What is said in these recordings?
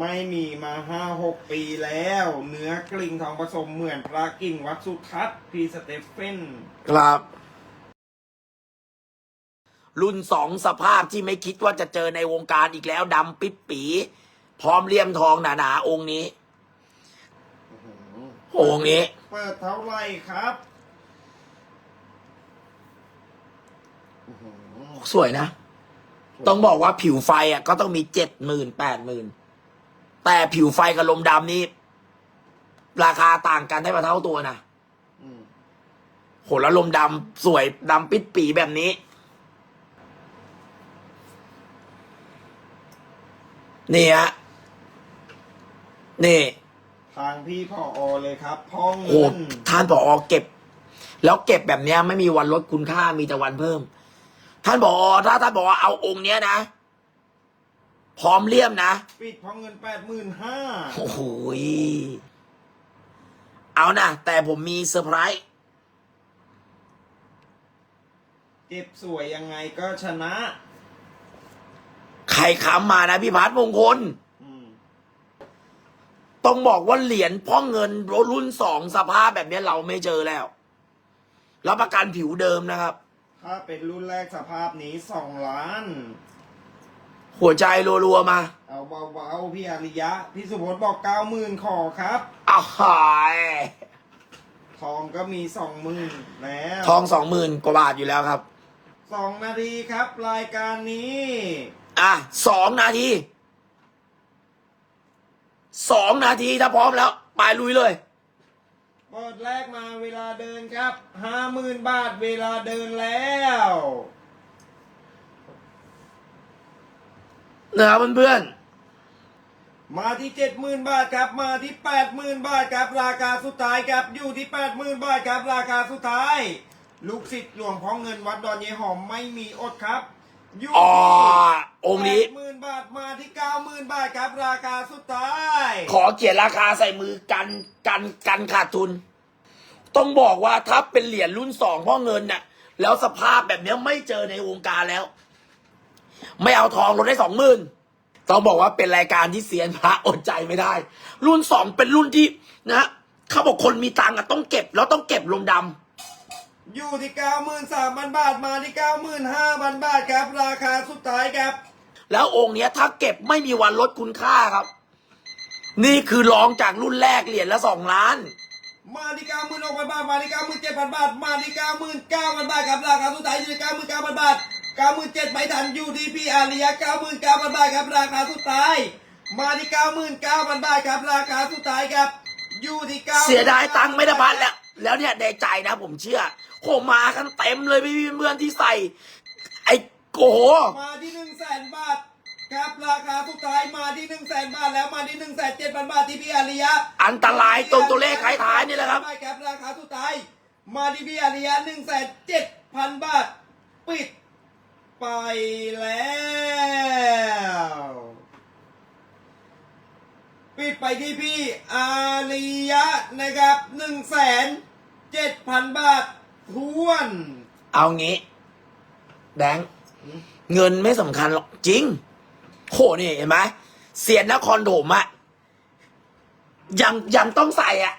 ไม่มีมาห้าหกปีแล้ว เนื้อกลิ่งทองผสมเหมือนพระกิ่งวัดสุทัศน์พีสเตฟเฟนครับ รุ่นสองสภาพที่ไม่คิดว่าจะเจอในวงการอีกแล้วดำปิดปี พร้อมเลี่ยมทองหนาๆองค์นี้ องค์นี้ เปิดเท่าไหร่ครับ สวยนะ ต้องบอกว่าผิวไฟอะก็ต้องมีเจ็ดหมื่นแปดหมื่น แต่ผิวไฟกับลมดำนี่ราคาต่างกันได้มาเท่าตัวนะอืมโหแล้วลมดำสวยดำปิดปีแบบนี้ นี่ฮะนี่ ทางพี่พ่ออเลยครับพ่อโหเงินท่านผอเก็บ แล้วเก็บแบบเนี้ย ไม่มีวันลดคุณค่ามีแต่วันเพิ่ม ท่านผอถ้าท่านบอกว่าเอาองค์เนี้ยนะ พร้อมเลี่ยมนะ ปิดพ่อเงินแปดหมื่นห้าโอ้โหยเอานะ แต่ผมมีเซอร์ไพรส์ เก็บสวยยังไงก็ชนะ ใครค้ำมานะพี่พัฒน์มงคล อืม ต้องบอกว่าเหรียญพ่อเงินรุ่นสองสภาพแบบเนี้ยเราไม่เจอแล้วรับประกันผิวเดิมนะครับ ถ้าเป็นรุ่นแรกสภาพนี้สองล้าน หัวใจรัวๆมา เอาเบาๆพี่อาริยะ พี่สุพจน์บอกเก้าหมื่นขอครับ อ้าวหายทองก็มีสองหมื่นแล้วทองสองหมื่นกว่าบาทอยู่แล้วครับ สองนาทีครับ รายการนี้ อะสองนาทีสองนาทีถ้าพร้อมแล้ว ไปลุยเลยเปิดแรกมาเวลาเดินครับห้าหมื่นบาทเวลาเดินแล้ว นะครับเพื่อนมาที่เจ็ดหมื่นบาทครับ มาที่แปดหมื่นบาทครับ ราคาสุดท้ายครับ อยู่ที่แปดหมื่นบาทครับ ราคาสุดท้าย ลูกศิษย์หลวงพ่อเงินวัดดอนเยหอมไม่มีอดครับ อยู่ๆอ๋อที่องค์นี้แปดหมื่นบาท มาที่เก้าหมื่นบาทครับ ราคาสุดท้าย ขอเขียนราคาใส่มือกันกันกันขาดทุน ต้องบอกว่าถ้าเป็นเหรียญรุ่นสองพ่อเงินน่ะ แล้วสภาพแบบเนี้ยไม่เจอในวงการแล้ว ไม่เอาทองลดได้สองหมื่น ต้องบอกว่าเป็นรายการที่เซียนพระอดใจไม่ได้ รุ่นสองเป็นรุ่นที่นะเขาบอกคนมีตังค์อะต้องเก็บแล้วต้องเก็บลมดำอยู่ที่เก้าหมื่นสามพันบาทมาที่เก้าหมื่นห้าพันบาทครับ ราคาสุดท้ายครับ แล้วองค์เนี้ยถ้าเก็บไม่มีวันลดคุณค่าครับ นี่คือรองจากรุ่นแรกเหรียญละสองล้าน มาที่เก้าหมื่นหกพันบาท มาที่เก้าหมื่นเจ็ดพันบาท มาที่เก้าหมื่นเก้าพันบาทครับ ราคาสุดท้ายอยู่ที่เก้าหมื่นเก้าพันบาท เก้าหมื่นเจ็ดไม่ทันอยู่ที่พี่อาริยะเก้าหมื่นเก้าพันบาทครับราคาสุดท้าย มาที่เก้าหมื่นเก้าพันบาทครับราคาสุดท้ายครับอยู่ที่เก้าเสียดายตังค์ไม่ได้พันแล้ว แล้วเนี่ยในใจนะผมเชื่อโหมากันเต็มเลยพี่เพื่อนๆที่ใส่ ไอ้โกโหมาที่หนึ่งแสนบาทครับราคาสุดท้ายมาที่หนึ่งแสนบาทแล้วมาที่หนึ่งแสนเจ็ดพันบาทที่พี่อาริยะอันตรายตรงตัวเลขท้ายๆนี่แหละครับไปครับราคาสุดท้ายมาที่พี่อาริยะหนึ่งแสนเจ็ดพันบาท ปิด ไปแล้ว ปิดไปที่พี่อาริยะนะครับหนึ่งแสนเจ็ดพันบาททวน เอางี้แบงค์เงินไม่สำคัญหรอกจริง โหนี่เห็นไหมเสียนนครถมอะยังยังต้องใส่อะ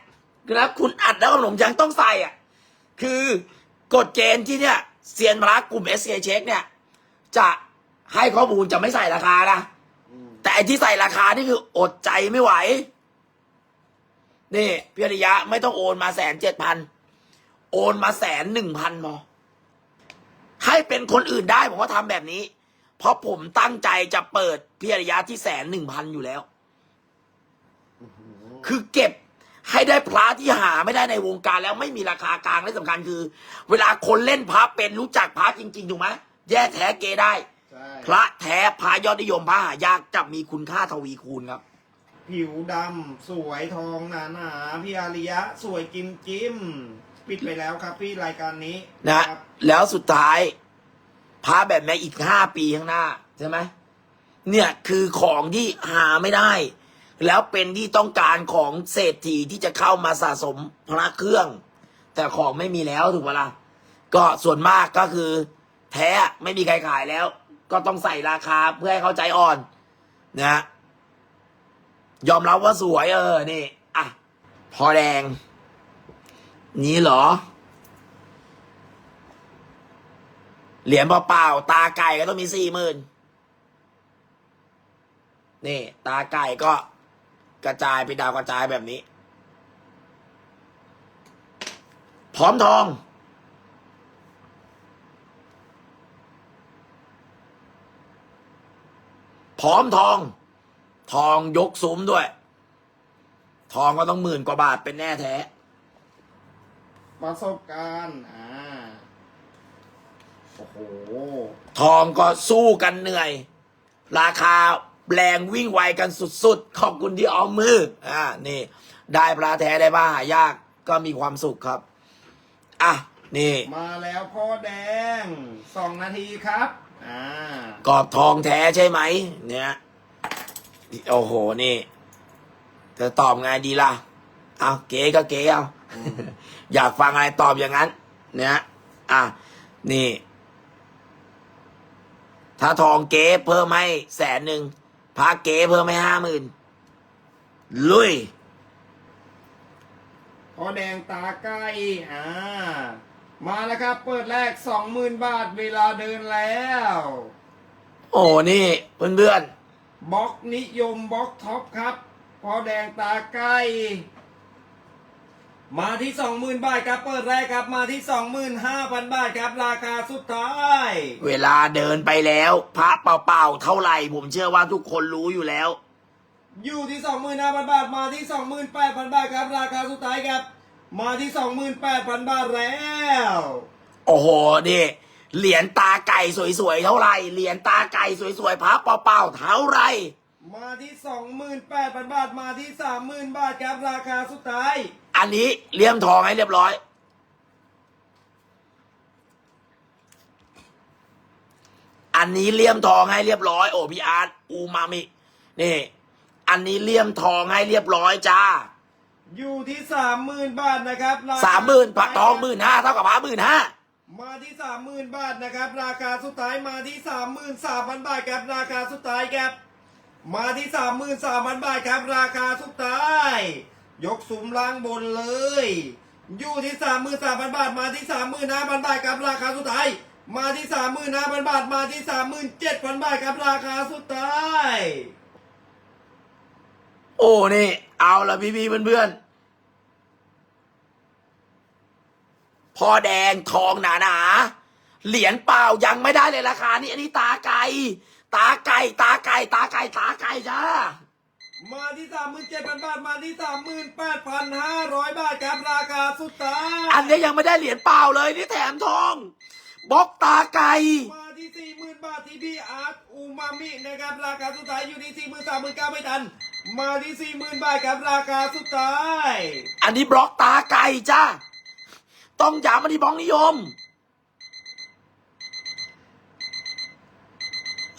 นะคุณอัดแล้วขนมยังต้องใส่อะคือกฎเกณฑ์ที่เนี่ยเซียนพระกลุ่ม s อ c เช็คเนี่ย จะให้ข้อมูลจะไม่ใส่ราคานะแต่ไอ้ที่ใส่ราคานี่คืออดใจไม่ไหว นี่พิริยะไม่ต้องโอนมาแสนเจ็ดพันโอนมาแสนหนึ่งพันพอให้เป็นคนอื่นได้ผมก็ทำแบบนี้ เพราะผมตั้งใจจะเปิดพิริยะที่แสนหนึ่งพันอยู่แล้ว คือเก็บให้ได้พระที่หาไม่ได้ในวงการแล้วไม่มีราคากลางและสำคัญคือ เวลาคนเล่นพระเป็นรู้จักพระจริงๆถูกไหม แย่แท้เกได้ใช่พระแท้พระยอดนิยมพระหายากจะมีคุณค่าทวีคูณครับ ผิวดำสวยทองหนาหนาๆพี่อาริยะ สวยจิมจิมปิดไปแล้วครับพี่รายการนี้นะครับแล้วสุดท้ายพระแบบนี้อีกห้าปีข้างหน้าใช่ไหมเนี่ยคือของที่หาไม่ได้ แล้วเป็นที่ต้องการของเศรษฐีที่จะเข้ามาสะสมพระเครื่อง แต่ของไม่มีแล้วถูกปะล่ะก็ส่วนมากก็คือ แท้ไม่มีใครขายแล้ว ก็ต้องใส่ราคาเพื่อให้เขาใจอ่อนนะฮะยอมรับว่าสวยเออนี่อะพอแดง นี้เหรอ เหรียญเปล่าๆตาไก่ก็ต้องมีสี่หมื่นนี่ ตาไก่ก็กระจายเป็นดาวกระจายแบบนี้ พร้อมทอง พร้อมทอง ทองยกซุ้มด้วย ทองก็ต้องหมื่นกว่าบาทเป็นแน่แท้ ประสบการณ์อ่าโอ้โหทองก็สู้กันเหนื่อย ราคาแรงวิ่งไวกันสุดๆ ขอบคุณที่เอามืออ่านี่ ได้ปลาแท้ได้บ้าหายากก็มีความสุขครับ อะ นี่ มาแล้วพ่อแดงสองนาทีครับอ่า กรอบทองแท้ใช่ไหม เนี่ย โอ้โห นี่จะตอบไงดีล่ะ เอาเก๋ก็เก๋เอา อยากฟังอะไรตอบอย่างนั้น เนี่ยอะ นี่ ถ้าทองเก๋เพิ่มให้แสนหนึ่งพระเก๋เพิ่มให้ห้าหมื่นลุยพ่อแดงตาใกล้อ่า มาแล้วครับ เปิดแรกสองหมื่นบาทเวลาเดินแล้ว โอ้นี่เพื่อนเพื่อนบล็อกนิยมบล็อกท็อปครับพ่อแดงตาใกล้ มาที่สองหมื่นบาทครับเปิดแรกครับมาที่สองหมื่นห้าพันบาทครับ ราคาสุดท้ายๆเวลาเดินไปแล้วพระเปล่าๆเท่าไหร่ ผมเชื่อว่าทุกคนรู้อยู่แล้ว อยู่ที่สองหมื่นห้าพันบาทมาที่สองหมื่นแปดพันบาทครับ ราคาสุดท้ายครับ มาที่สองหมื่นแปดพันบาทแล้ว โอ้โหนี่เหรียญตาไก่สวยๆเท่าไหร่เหรียญตาไก่สวยๆพระเปล่าๆเท่าไหร่มาที่สองหมื่นแปดพันบาทมาที่สามหมื่นบาทครับราคาสุดท้าย อันนี้เลี่ยมทองให้เรียบร้อย อันนี้เลี่ยมทองให้เรียบร้อยโอ้พี่อาร์ตอูมามินี่ อันนี้เลี่ยมทองให้เรียบร้อยจ้า อยู่ที่สามหมื่นบาทนะครับรคสามหมื่นพระทองหมื่นห้าเท่ากับพระหมื่นห้ามาที่สามหมื่นบาทนะครับ ราคาสุดท้ายมาที่สามหมื่นสามพันบาทครับราคาสุดท้ายครับ มาที่สามหมื่นสามพันบาทครับ ราคาสุดท้าย ยกสูงล่างบนเลย อยู่ที่สามหมื่นสามพันบาท มาที่สามหมื่นห้าพันบาทครับราคาสุดท้าย มาที่สามหมื่นห้าพันบาท มาที่สามหมื่นเจ็ดพันบาทครับราคาสุดท้าย โอ้นี่เอาละพี่พี่ๆเพื่อนๆพอแดงทองหนาหนาๆเหรียญเปล่ายังไม่ได้เลยราคานี้อันนี้ตาไก่ตาไก่ตาไก่ตาไก่ตาไก่จ้ามาที่สามหมื่นเจ็ดพันบาทมาที่สามหมื่นแปดพันห้าร้อยบาทครับราคาสุดท้ายอันนี้ยังไม่ได้เหรียญเปล่าเลยนี่แถมทองบล็อกตาไก่มาที่สี่หมื่นบาทที่พี่อาร์ตอูมามินะครับราคาสุดท้ายอยู่ที่สี่หมื่นสามหมื่นเก้าไม่ทัน มาที่สี่หมื่นบาทครับราคาสุดท้าย อันนี้บล็อกตาไก่จ้าต้องย้ำอันนี้บล็อกนิยม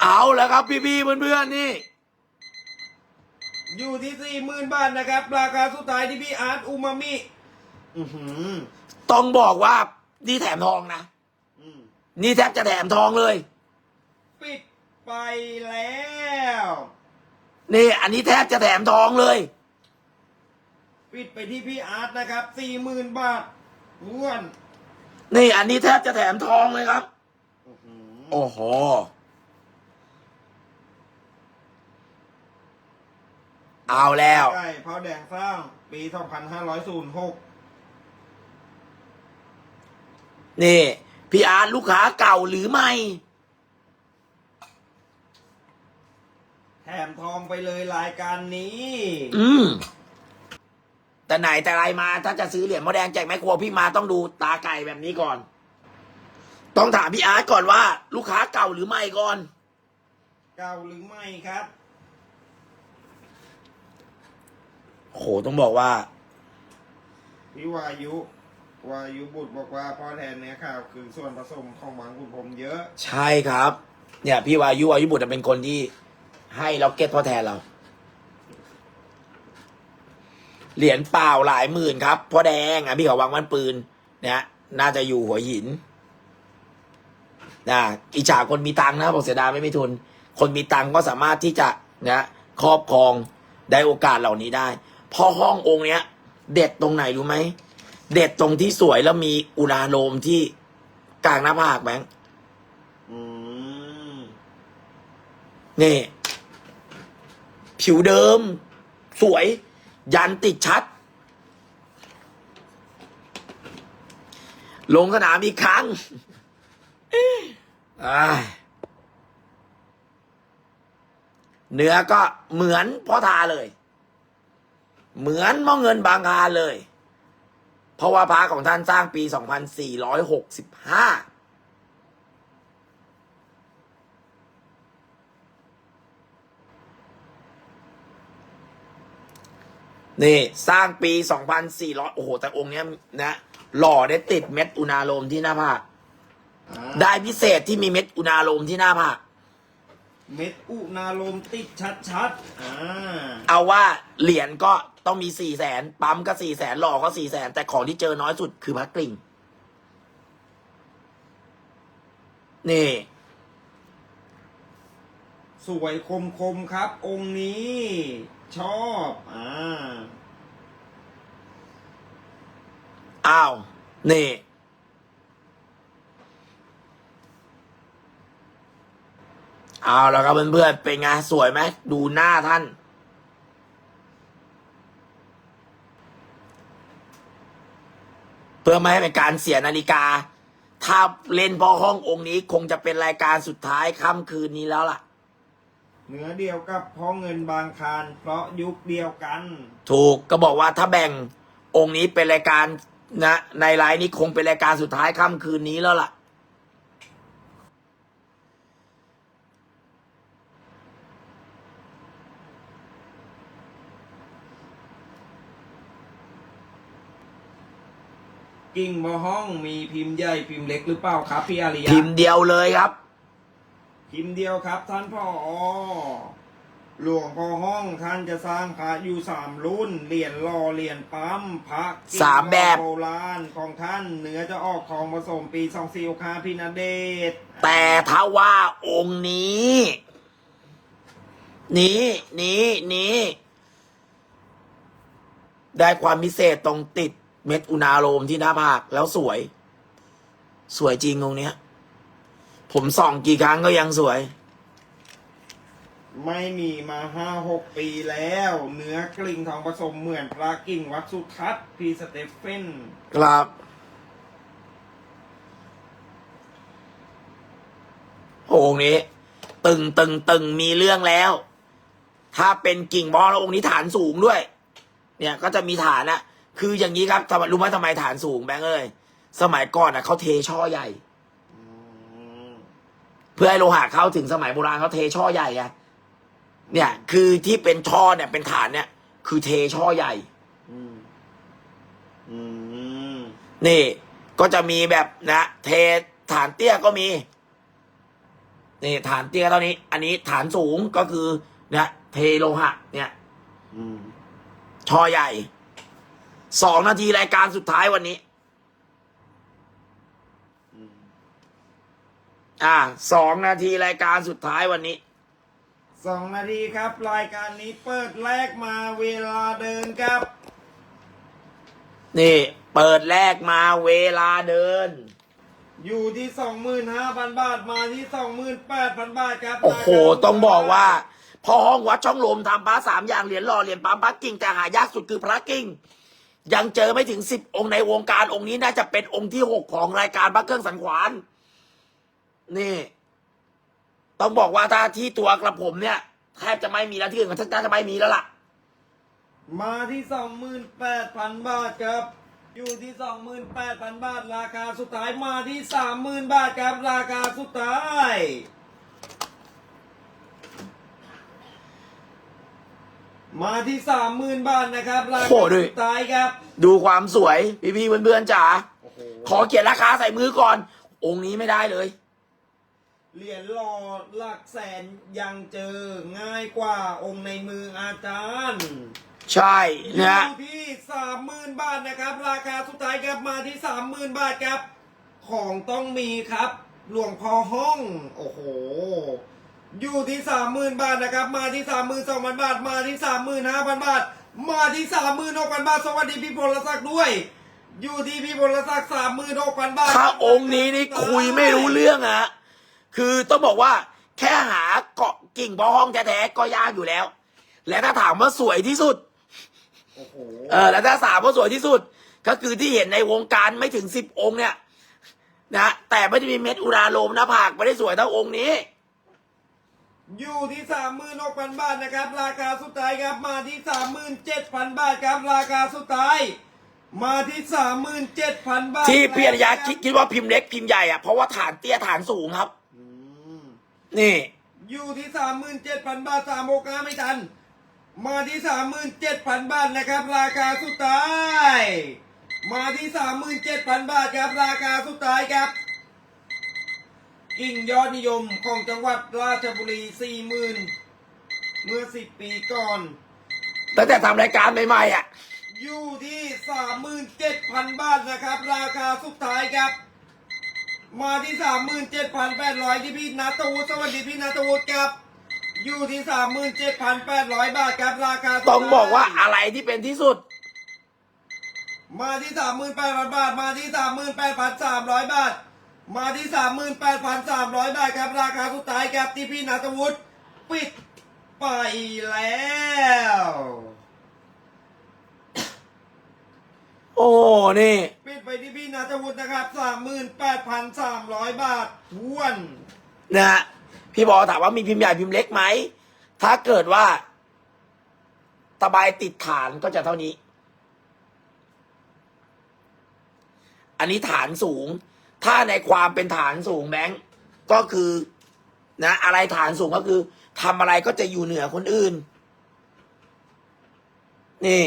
เอาแล้วครับพี่พี่ๆเพื่อนๆนี่ อยู่ที่สี่หมื่นบาทนะครับ ราคาสุดท้ายที่พี่อาร์ตอูมามิอือหือต้องบอกว่านี่แถมทองนะอืมนี่แทบจะแถมทองเลย ปิดไปแล้ว นี่อันนี้แทบจะแถมทองเลย ปิดไปที่พี่อาร์ตนะครับสี่หมื่นบาทอ้วน นี่อันนี้แทบจะแถมทองเลยครับอื้อหือโอ้โห เอาแล้วใกล้เพราะแดงสร้าง ปีสองพันห้าร้อยศูนย์หกนี่ พี่อาร์ตลูกค้าเก่าหรือไม่ แถมทองไปเลยรายการนี้ อืม แต่ไหนแต่ไรมาถ้าจะซื้อเหรียญมอแดงแจกแม่ครัวพี่มาต้องดูตาไก่แบบนี้ก่อน ต้องถามพี่อาร์ตก่อนว่า ลูกค้าเก่าหรือไม่ก่อน เก่าหรือไม่ครับ โหต้องบอกว่าพี่วายุ วายุบุตรบอกว่าพ่อแทนเนี่ยข่าวคือส่วนผสมของหมังคุณผมเยอะ ใช่ครับ เนี่ย พี่วายุวายุบุตรเป็นคนที่ ให้ล็อกเก็ตพ่อแทนเรา เหรียญเปล่าหลายหมื่นครับพ่อแดงอะพี่เขาวางวันปืนเนี่ยน่าจะอยู่หัวหินนะอิจฉาคนมีตังค์นะบอกเสียดายไม่มีทุน คนมีตังค์ก็สามารถที่จะนะครอบครองได้โอกาสเหล่านี้ได้เพอห้ององค์เนี้ย เด็ดตรงไหนรู้ไหม เด็ดตรงที่สวยแล้วมีอุณาโลมที่กลางหน้าผากแบงค์อืมนี่ ผิวเดิม สวย ยันติดชัด ลงสนามอีกครั้งเนื้อก็เหมือนพ่อทาเลย เหมือนหมอเงินบางคาเลย เพราะว่าพระของท่านสร้างปี 2465 นี่สร้างปี 2400 โอ้โห แต่องค์เนี้ยนะ หล่อได้ติดเม็ดอุณาโลมที่หน้าผากอ่าได้พิเศษที่มีเม็ดอุณาโลมที่หน้าผากเม็ดอุณาโลมติดชัดๆอ่าเอาว่าเหรียญก็ต้องมีสี่แสนปั๊มก็สี่แสนหล่อก็สี่แสนแต่ของที่เจอน้อยสุดคือพระกลิ่ง นี่ สวยคมคมๆครับ องค์นี้ ชอบอ่าอ้าว นี่ เอาแล้วครับเพื่อนๆเป็นไงสวยไหมดูหน้าท่าน เพื่อไม่ให้เป็นการเสียนาฬิกา ถ้าเล่นพอห้ององค์นี้คงจะเป็นรายการสุดท้ายค่ำคืนนี้แล้วล่ะ เนื้อเดียวกับพ่อเงินบางคารเพราะยุคเดียวกัน ถูกก็บอกว่าถ้าแบ่งองค์นี้เป็นรายการนะในไลน์นี้คงเป็นรายการสุดท้ายค่ำคืนนี้แล้วล่ะ กิ่งมอห้องมีพิมพ์ใหญ่พิมพ์เล็กหรือเปล่าครับพี่อาริยะพิมพ์เดียวเลยครับ พิมพ์เดียวครับ ท่านพ่ออหลวงพ่อห้องท่านจะสร้างพระอยู่สามรุ่นเหรียญรอเหรียญปั๊มพระกิ่งสามแบบ โบราณของท่านเนื้อจะออกทองผสมปีสองสี่คาพินาเดชแต่ถ้าว่าองค์นี้ นี้นี้นี้ได้ความพิเศษตรงติดเม็ดอุณาโลมที่หน้าผากแล้วสวย สวยจริงองค์เนี้ย ผมส่องกี่ครั้งก็ยังสวย ไม่มีมาห้าหกปีแล้ว เนื้อกลิ่งทองผสมเหมือนพระกิ่งวัดสุทัศน์พีสเตเฟนครับโอ้องค์นี้ ตึงตึงตึงมีเรื่องแล้ว ถ้าเป็นกิ่งบอลแล้วองค์นี้ฐานสูงด้วย เนี่ยก็จะมีฐานนะคืออย่างนี้ครับทำไมรู้ไหมทำไมฐานสูงแบงค์เอ้ยสมัยก่อนอะเขาเทช่อใหญ่เพื่อให้โลหะเข้าถึงสมัยโบราณเขาเทช่อใหญ่ไงเนี่ยคือที่เป็นช่อเนี่ยเป็นฐานเนี่ย คือเทช่อใหญ่อืมอืมนี่ ก็จะมีแบบนะเทฐานเตี้ยก็มี นี่ ฐานเตี้ยเท่านี้ อันนี้ฐานสูงก็คือ เนี่ย เทโลหะ เนี่ยอืมชอใหญ่ สองนาทีรายการสุดท้ายวันนี้ อืม อ่าสองนาทีรายการสุดท้ายวันนี้สองนาทีครับ รายการนี้เปิดแรกมาเวลาเดินครับ นี่ เปิดแรกมาเวลาเดิน อยู่ที่สองหมื่นห้าพันบาทมาที่สองหมื่นแปดพันบาทครับโอ้โห ต้องบอกว่า พอห้องวัดช่องลมทำพระสามอย่างเหรียญหล่อเหรียญปั๊มพระกิ่งแต่หายากสุดคือพระกิ่งยังเจอไม่ถึงสิบองค์ในวงการองค์นี้น่าจะเป็นองค์ที่หกของรายการพระเครื่องสันขวาน นี่ ต้องบอกว่าถ้าที่ตัวกระผมเนี่ยแทบจะไม่มีแล้วที่อื่นก็น่าจะไม่มีแล้วล่ะ มาที่สองหมื่นแปดพันบาทครับ อยู่ที่สองหมื่นแปดพันบาท ราคาสุดท้ายมาที่สามหมื่นบาทครับ ราคาสุดท้ายมาที่สามหมื่นบาทนะครับราโอ้คาโหดูสุดท้ายครับ ดูความสวย พี่ๆเพื่อนๆจ๋าโอ้โหขอเขียนราคาใส่มือก่อน องค์นี้ไม่ได้เลย เหรียญหล่อหลักแสนยังเจอง่ายกว่าองค์ในมืออาจารย์ ใช่นะฮะอยู่ที่สามหมื่นบาทนะครับ ราคาสุดท้ายครับมาที่สามหมื่นบาทครับ ของต้องมีครับ หลวงพ่อห้อง โอ้โห อยู่ที่สามหมื่นบาทนะครับ มาที่สามหมื่นสองพันบาท มาที่สามหมื่นห้าพันบาท มาที่สามหมื่นหกพันบาท สวัสดีพี่พลศักดิ์ด้วย อยู่ที่พี่พลศักดิ์สามหมื่นหกพันบาท ถ้าองค์นี้นี่คุยไม่รู้เรื่องอะ คือต้องบอกว่าแค่หาเกาะกิ่งพอห้องแท้ๆก็ยากอยู่แล้ว และถ้าถามว่าสวยที่สุดโอ้โหเออแล้วถ้าสามว่าสวยที่สุด ก็คือที่เห็นในวงการไม่ถึงสิบองค์เนี่ย นะแต่ไม่ได้มีเม็ดอุราโลมหน้าผากไม่ได้สวยเท่าองค์นี้อยู่ที่สามหมื่นหกพันบาทนะครับ ราคาสุดท้ายครับมาที่สามหมื่นเจ็ดพันบาทครับราคาสุดท้าย มาที่สามหมื่นเจ็ดพันบาทที่พี่อริยะคิดคิดว่าพิมพ์เล็กพิมพ์ใหญ่อะเพราะว่าฐานเตี้ยฐานสูงครับอืม นี่ อยู่ที่สามหมื่นเจ็ดพันบาทสามโอกาไม่ทัน มาที่สามหมื่นเจ็ดพันบาทนะครับ ราคาสุดท้าย มาที่สามหมื่นเจ็ดพันบาทครับราคาสุดท้ายครับ กิ่งยอดนิยมของจังหวัดราชบุรีสี่หมื่นเมื่อสิบปีก่อน ตั้งแต่ทำรายการใหม่ๆอะ อยู่ที่สามหมื่นเจ็ดพันบาทนะครับ ราคาสุดท้ายครับ มาที่สามหมื่นเจ็ดพันแปดร้อยที่พี่นาตูสวัสดีพี่นาตูครับ อยู่ที่สามหมื่นเจ็ดพันแปดร้อยบาทครับราคาสุดท้ยต้องบอกว่าอะไรที่เป็นที่สุด มาที่สามหมื่นแปดพันบาท มาที่สามหมื่นแปดพันสามร้อยบาท มาที่สามหมื่นแปดพันสามร้อยบาทครับราคาสุดท้ายครับที่พี่นาตวุฒิปิดไปแล้ว โอ้นี่ ปิดไปที่พี่นาตวุฒินะครับสามหมื่นแปดพันสามร้อยบาททวน นะฮะพี่บอกถามว่ามีพิมพ์ใหญ่พิมพ์เล็กไหม ถ้าเกิดว่า ตะไบติดฐานก็จะเท่านี้ อันนี้ฐานสูง ถ้าในความเป็นฐานสูงแบงก์ก็คือ นะ อะไรฐานสูงก็คือทำอะไรก็จะอยู่เหนือคนอื่น นี่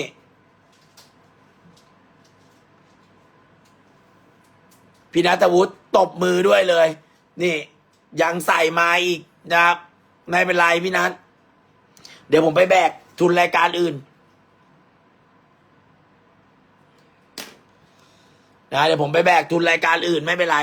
พี่นัทวุฒิตบมือด้วยเลย นี่ ยังใส่มาอีกนะครับไม่เป็นไรพี่นัทเดี๋ยวผมไปแบกทุนรายการอื่นนะเดี๋ยวผมไปแบกทุนรายการอื่นไม่เป็นไร